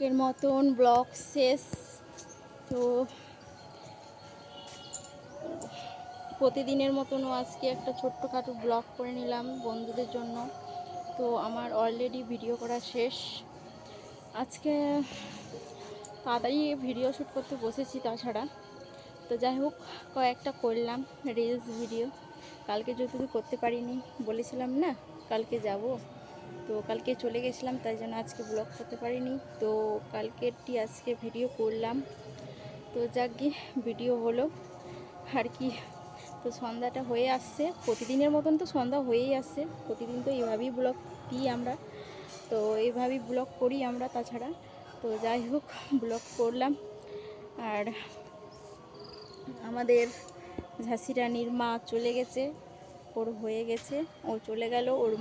আজকের মতন ব্লগ শেষ। তো, প্রতিদিনের মতনও আজকে একটা ছোট্টখাটো ব্লগ করে নিলাম বন্ধুদের জন্য। তো, আমার অলরেডি ভিডিও করা শেষ। আজকে তাড়াতাড়ি ভিডিও শ্যুট করতে বসেছি তাছাড়া। তো, যাই হোক, কয়েকটা করলাম রিলস ভিডিও কালকে যেহেতু করতে পারিনি, বলেছিলাম না, কালকে যাব। তো কালকে চলে গেছিলাম, তাই জন্য আজকে ব্লগ করতে পারিনি। তো কালকেরটি আজকে ভিডিও করলাম। তো যাক গিয়ে ভিডিও হলো। আর কি, তো সন্ধ্যাটা হয়ে আসছে। প্রতিদিনের মতন তো সন্ধ্যা হয়েই আসছে। প্রতিদিন তো এইভাবেই ব্লগ দিই আমরা। তো এইভাবেই ব্লগ করি আমরা তাছাড়া। তো যাই হোক ব্লগ করলাম। আর আমাদের ঝাঁসি রানীর মা চলে গেছে। ওর হয়ে গেছে। ও চলে গেল, ওর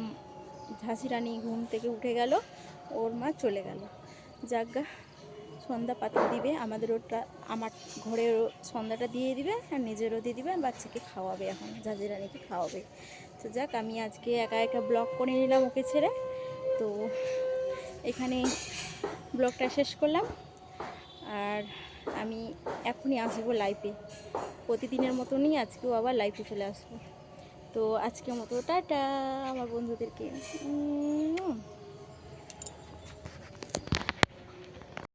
ঝাঁসি রানী ঘুম থেকে উঠে গেল, ওর মা চলে গেল। যাজ্ঞা সন্ধ্যা পাতা দিবে, আমাদের ওটা, আমার ঘরের সন্ধ্যাটা দিয়ে দিবে আর নিজেরও দিয়ে দিবে বাচ্চাকে খাওয়াবে এখন ঝাঁঝি রানীকে খাওয়াবে। তো যাক, আমি আজকে একা একা ব্লগ করে নিলাম ওকে ছেড়ে। তো এখানে ব্লগটা শেষ করলাম। আর আমি এখনই আসব লাইফে প্রতিদিনের মতনই আজকেও আবার লাইফে চলে আসব। তো আজকের মতো টাটা আমার বন্ধুদেরকে।